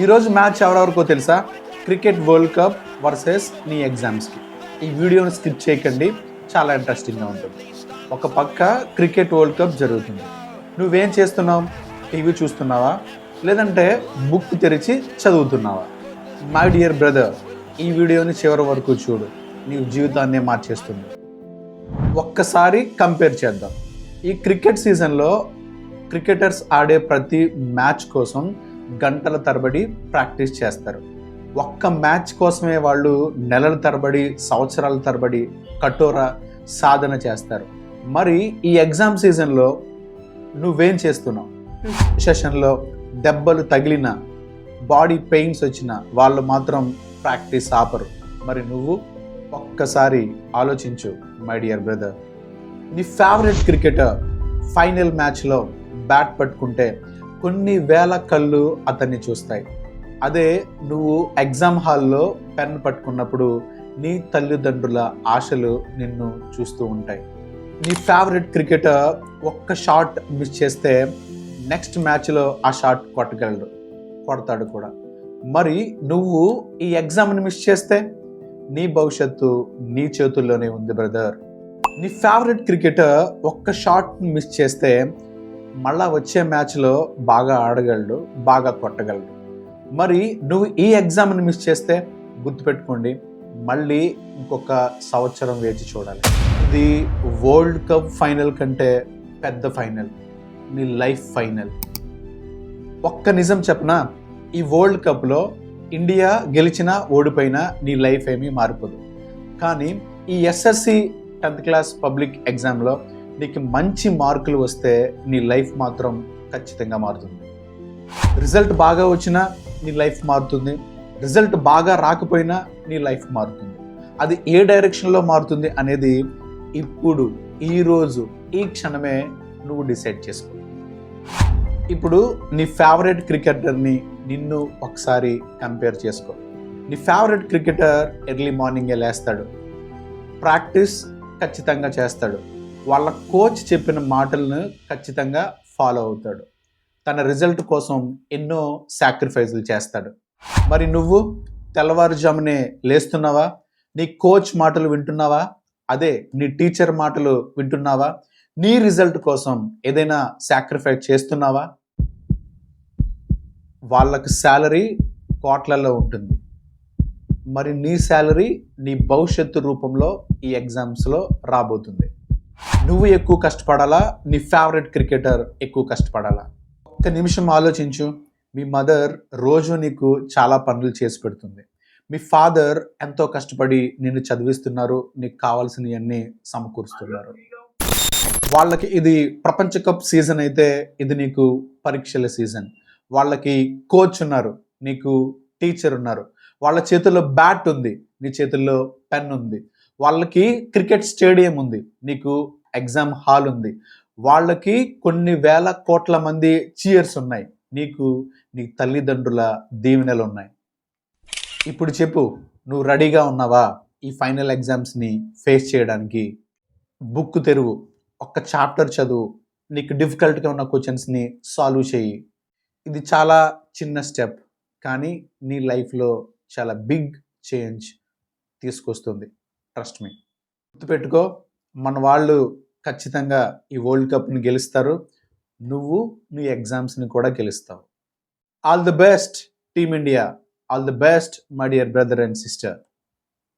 ఈరోజు మ్యాచ్ ఎవరెవరికో తెలుసా? Cricket world cup versus నీ ఎగ్జామ్స్కి ఈ వీడియోని స్కిప్ చేయకండి చాలా ఇంట్రెస్టింగ్గా ఉంటుంది. ఒక పక్క క్రికెట్ వరల్డ్ కప్ జరుగుతుంది. నువ్వేం చేస్తున్నావు? టీవీ చూస్తున్నావా? లేదంటే బుక్ తెరిచి చదువుతున్నావా? మై డియర్ బ్రదర్ ఈ వీడియోని చివరి వరకు చూడు. నీ జీవితాన్నే మార్చేస్తుంది. ఒక్కసారి కంపేర్ చేద్దాం. ఈ క్రికెట్ సీజన్లో క్రికెటర్స్ ఆడే ప్రతి మ్యాచ్ కోసం గంటల తరబడి ప్రాక్టీస్ చేస్తారు. ఒక్క మ్యాచ్ కోసమే వాళ్ళు నెలల తరబడి సంవత్సరాల తరబడి కఠోర సాధన చేస్తారు. మరి ఈ ఎగ్జామ్ సీజన్లో నువ్వేం చేస్తున్నావు? సెషన్లో దెబ్బలు తగిలిన బాడీ పెయిన్స్ వచ్చిన వాళ్ళు మాత్రం ప్రాక్టీస్ ఆపరు. మరి నువ్వు ఒక్కసారి ఆలోచించు మై డియర్ బ్రదర్. నీ ఫేవరెట్ క్రికెటర్ ఫైనల్ మ్యాచ్లో బ్యాట్ పట్టుకుంటే కొన్ని వేల కళ్ళు అతన్ని చూస్తాయి. అదే నువ్వు ఎగ్జామ్ హాల్లో పెన్ పట్టుకున్నప్పుడు నీ తల్లిదండ్రుల ఆశలు నిన్ను చూస్తూ ఉంటాయి. నీ ఫేవరెట్ క్రికెటర్ ఒక్క షాట్ మిస్ చేస్తే నెక్స్ట్ మ్యాచ్లో ఆ షాట్ కొట్టగలడు కొడతాడు కూడా. మరి నువ్వు ఈ ఎగ్జామ్ని మిస్ చేస్తే? నీ భవిష్యత్తు నీ చేతుల్లోనే ఉంది బ్రదర్. నీ ఫేవరెట్ క్రికెటర్ ఒక్క షాట్ మిస్ చేస్తే మళ్ళా వచ్చే మ్యాచ్లో బాగా ఆడగలడు బాగా కొట్టగలడు. మరి నువ్వు ఈ ఎగ్జామ్ని మిస్ చేస్తే గుర్తుపెట్టుకోండి మళ్ళీ ఇంకొక సంవత్సరం వేచి చూడాలి. ఇది వరల్డ్ కప్ ఫైనల్ కంటే పెద్ద ఫైనల్ నీ లైఫ్ ఫైనల్. ఒక్క నిజం చెప్పనా ఈ వరల్డ్ కప్లో ఇండియా గెలిచినా ఓడిపోయినా నీ లైఫ్ ఏమీ మారిపోదు. కానీ ఈ ఎస్ఎస్సి టెన్త్ క్లాస్ పబ్లిక్ ఎగ్జామ్లో నీకు మంచి మార్కులు వస్తే నీ లైఫ్ మాత్రం ఖచ్చితంగా మారుతుంది. రిజల్ట్ బాగా వచ్చినా నీ లైఫ్ మారుతుంది. రిజల్ట్ బాగా రాకపోయినా నీ లైఫ్ మారుతుంది. అది ఏ డైరెక్షన్లో మారుతుంది అనేది ఇప్పుడు ఈరోజు ఈ క్షణమే నువ్వు డిసైడ్ చేసుకో. ఇప్పుడు నీ ఫేవరెట్ క్రికెటర్ని నిన్ను ఒకసారి కంపేర్ చేసుకో. నీ ఫేవరెట్ క్రికెటర్ ఎర్లీ మార్నింగే లేస్తాడు. ప్రాక్టీస్ ఖచ్చితంగా చేస్తాడు. వాళ్ళ కోచ్ చెప్పిన మాటలను ఖచ్చితంగా ఫాలో అవుతాడు. తన రిజల్ట్ కోసం ఎన్నో సాక్రిఫైజులు చేస్తాడు. మరి నువ్వు తెల్లవారుజామునే లేస్తున్నావా? నీ కోచ్ మాటలు వింటున్నావా? అదే నీ టీచర్ మాటలు వింటున్నావా? నీ రిజల్ట్ కోసం ఏదైనా సాక్రిఫైస్ చేస్తున్నావా? వాళ్ళకి శాలరీ కోట్లలో ఉంటుంది. మరి నీ శాలరీ నీ భవిష్యత్తు రూపంలో ఈ ఎగ్జామ్స్లో రాబోతుంది. నువ్వు ఎక్కువ కష్టపడాలా? నీ ఫేవరెట్ క్రికెటర్ ఎక్కువ కష్టపడాలా? ఒక్క నిమిషం ఆలోచించు. మీ మదర్ రోజు నీకు చాలా పనులు చేసి పెడుతుంది. మీ ఫాదర్ ఎంతో కష్టపడి నిన్ను చదివిస్తున్నారు. నీకు కావాల్సినవన్నీ సమకూరుస్తున్నారు. వాళ్ళకి ఇది ప్రపంచ కప్ సీజన్ అయితే ఇది నీకు పరీక్షల సీజన్. వాళ్ళకి కోచ్ ఉన్నారు. నీకు టీచర్ ఉన్నారు. వాళ్ళ చేతుల్లో బ్యాట్ ఉంది. నీ చేతుల్లో పెన్ ఉంది. వాళ్ళకి క్రికెట్ స్టేడియం ఉంది. నీకు ఎగ్జామ్ హాల్ ఉంది. వాళ్ళకి కొన్ని వేల కోట్ల మంది చీయర్స్ ఉన్నాయి. నీకు నీ తల్లిదండ్రుల దీవెనలు ఉన్నాయి. ఇప్పుడు చెప్పు నువ్వు రెడీగా ఉన్నావా? ఈ ఫైనల్ ఎగ్జామ్స్ని ఫేస్ చేయడానికి. బుక్ తెరువు. ఒక్క చాప్టర్ చదువు. నీకు డిఫికల్ట్గా ఉన్న క్వశ్చన్స్ని సాల్వ్ చేయి. ఇది చాలా చిన్న స్టెప్. కానీ నీ లైఫ్లో చాలా బిగ్ చేంజ్ తీసుకొస్తుంది. Trust me. గుర్తుపెట్టుకో మన వాళ్ళు ఖచ్చితంగా ఈ వరల్డ్ కప్ని గెలుస్తారు. నువ్వు నీ ఎగ్జామ్స్ని కూడా గెలుస్తావు. All the best team India. All the best my dear brother and sister.